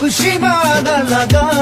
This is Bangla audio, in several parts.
খুশি বাদা লাগা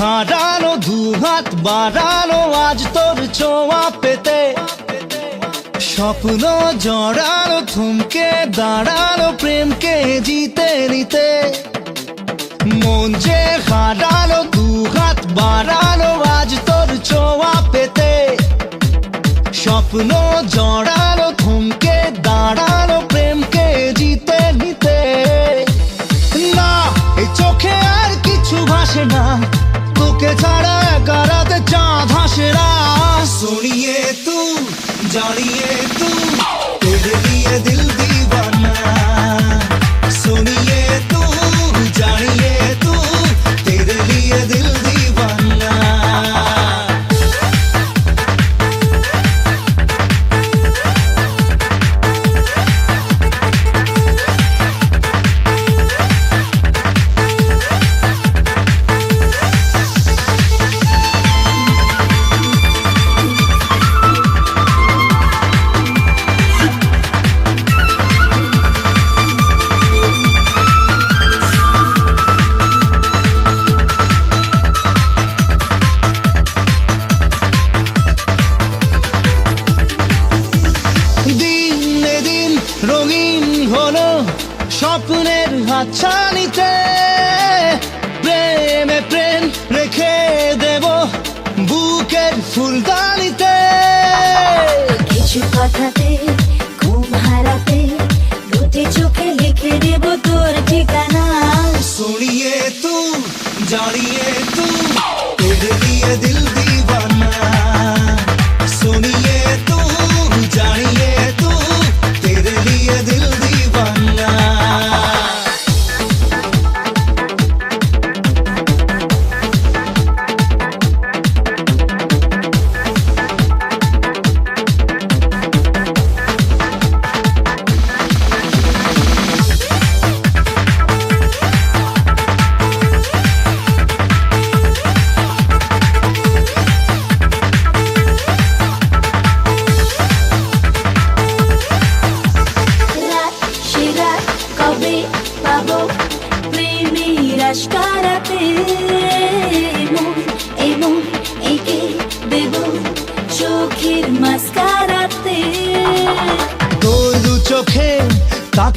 হারানো দুহাত বাড়ানো আজ তোর চোয়া পেতে। স্বপ্ন জড়ানো থমকে দাঁড়ানো প্রেমকে জিতে নিতে। মন যে হারালো, দুহাত বাড়ানো আজ তোর চোয়া পেতে। স্বপ্ন জড়ানো থমকে দাঁড়ানো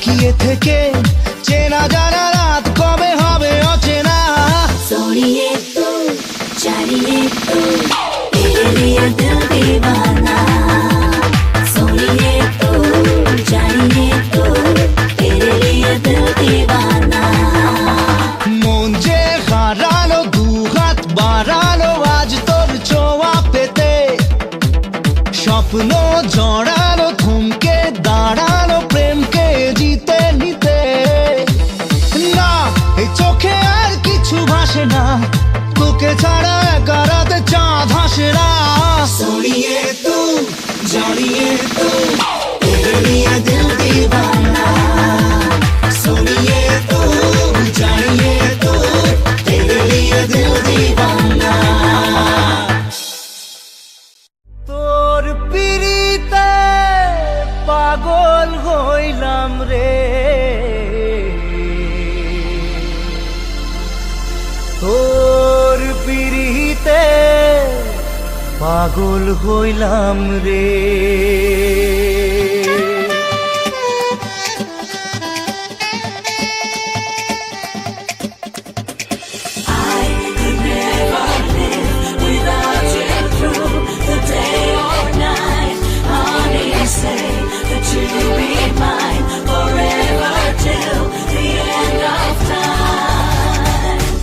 লুকিয়ে থেকে চেনা জানা রাত কবে হবে অচেনা? সরিয়ে no. পেতে। স্বপ্ন ছাড়া একারাতে চাঁদ হাসে না सोड़िए तू जानिए तू तेरे लिए दिल दीवाना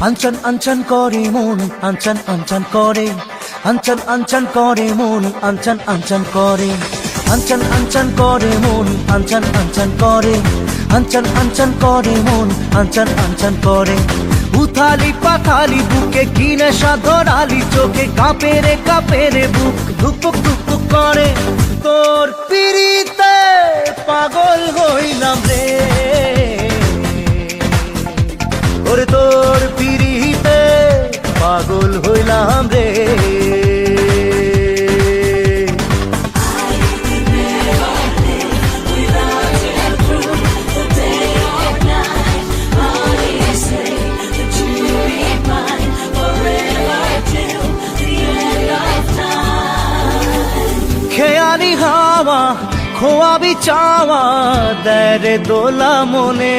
আঞ্চন আঞ্চন করে মন আঞ্চন আঞ্চন করে। আঞ্চন আঞ্চন করে মন আঞ্চন আঞ্চন করে। আঞ্চন আঞ্চন করে মন আঞ্চন আঞ্চন করে। আঞ্চন আঞ্চন করে মন আঞ্চন আঞ্চন করে। উথালি পাথালি বুকে কি নেশা ধরালি চোখে কাঁপে রে কাঁপে রে বুক ধুপুক ধুপুক করে। তোর পিড়িতে পাগল হইলাম রে। ওরে তোর পিড়িতে পাগল হইলাম রে। খোয়াবি চাওয়া দেরে দোলা মনে।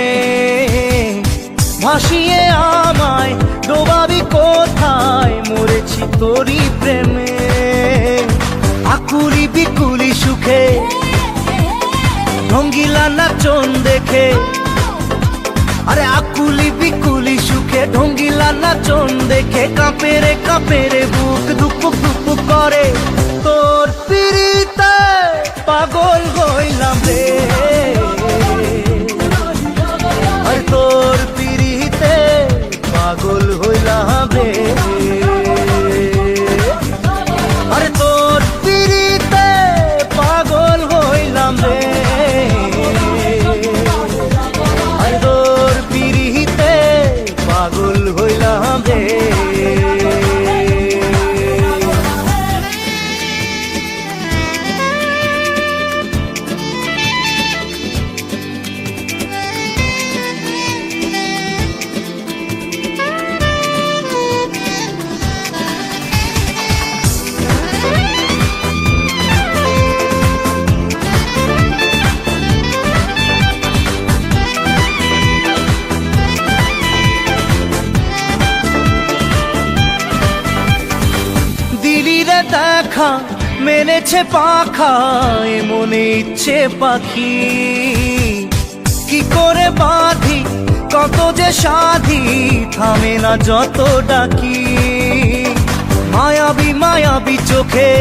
ভাসিয়ে আমায়, ডোবাবি কোথায়? মরেছি তোরই প্রেমে। আকুলি বিকুলি সুখে, ঢঙ্গিলা নাচন দেখে। আরে আকুলি বিকুলি সুখে, ঢঙ্গিলা নাচন দেখে। কাঁপে রে কাঁপে রে বুক দুপুক দুপুক করে। তোর পিড়িতে পাগল হইলাম রে। দেখা মেনেছে পাখা এ মনে ইচ্ছে পাখি। কি করে বাঁধি, কত যে সাধি, থামে না যত ডাকি। মায়াবি মায়াবি চোখে,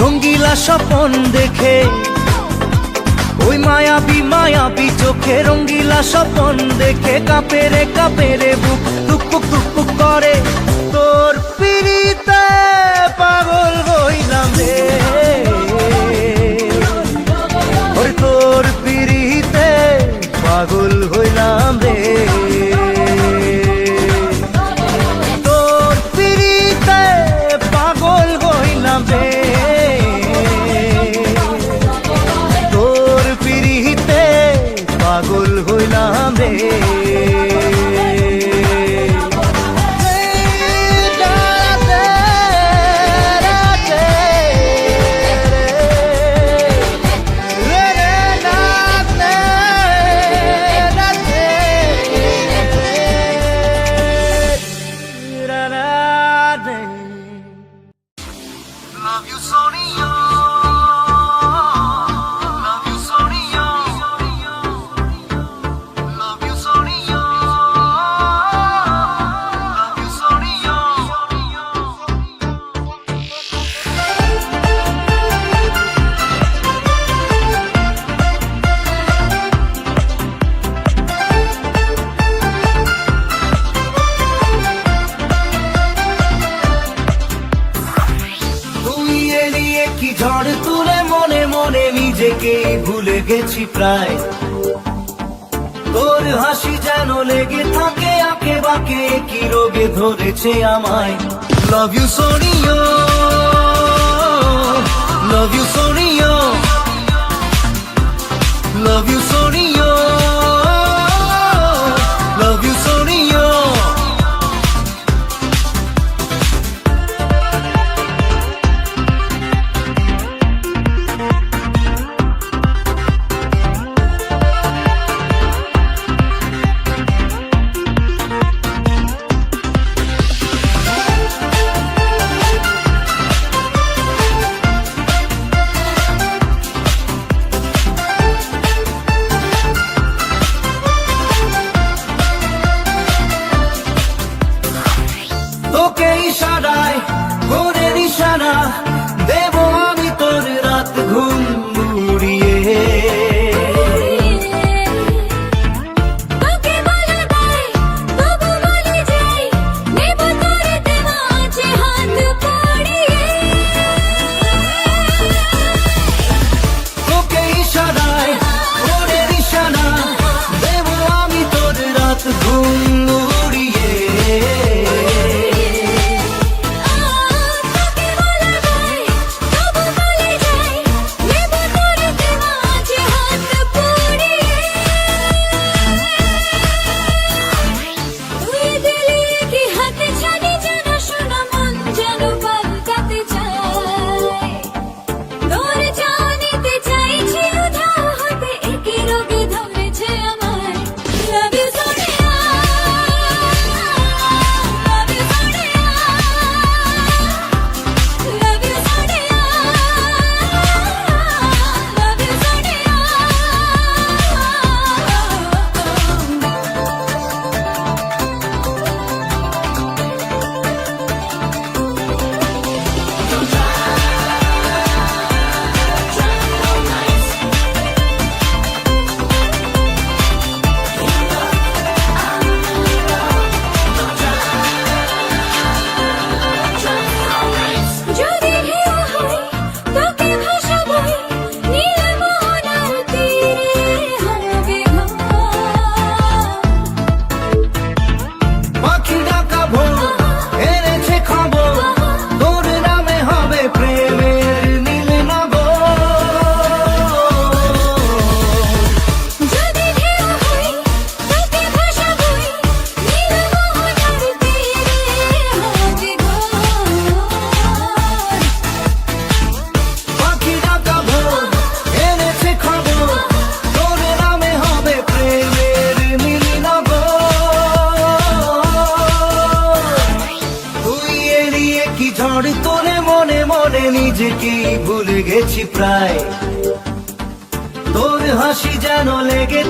রঙ্গিলা স্বপন দেখে। ওই মায়াবি মায়াবি চোখে, রঙ্গিলা স্বপন দেখে। কাঁপে রে কাঁপে রে বুক টুকপুক টুকপুক করে। তোর পিড়িতে পাগল হইলাম রে। তোর পিড়িতে পাগল হইলাম সে আমায়। লাভ ইউ সোনিয়া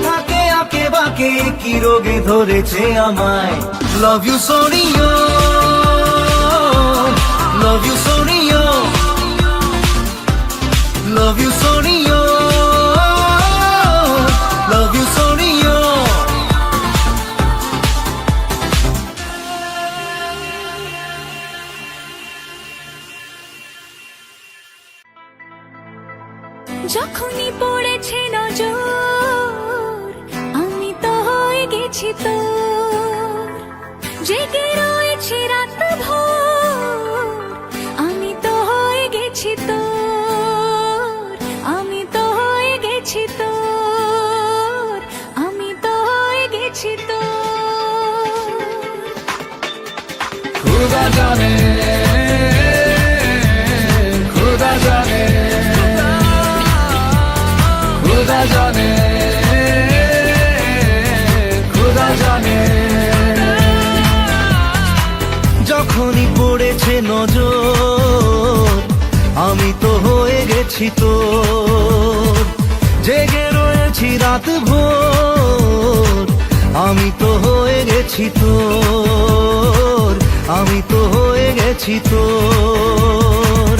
থাকে আঁকে বাঁকে, কি রোগে ধরেছে আমায়। Love you সোনিও love you সোনিও love you সোনিও জানে, খুদা জানে খুদা জানে খুদা জানে। যখনই পড়েছে নজর, আমি তো হয়ে গেছি তো জেগে রয়েছি রাত ভোর। আমি তো হয়ে গেছি তো আমি তো হয়ে গেছি তোর।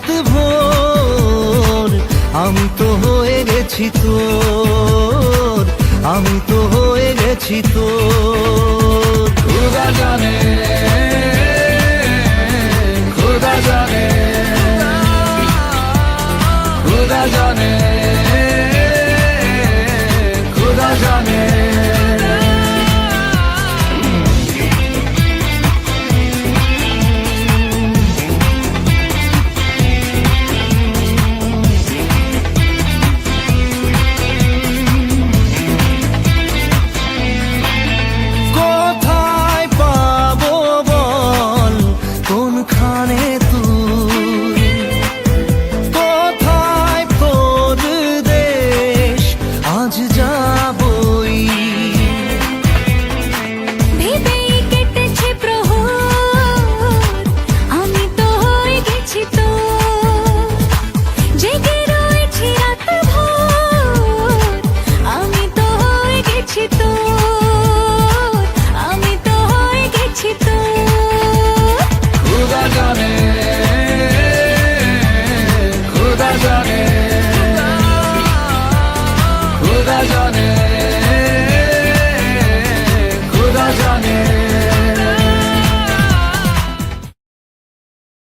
রাত ভোর। আমি তো হয়ে গেছি তো আমি তো হয়ে গেছি তো খুদা জানে খুদা জানে খুদা জানে।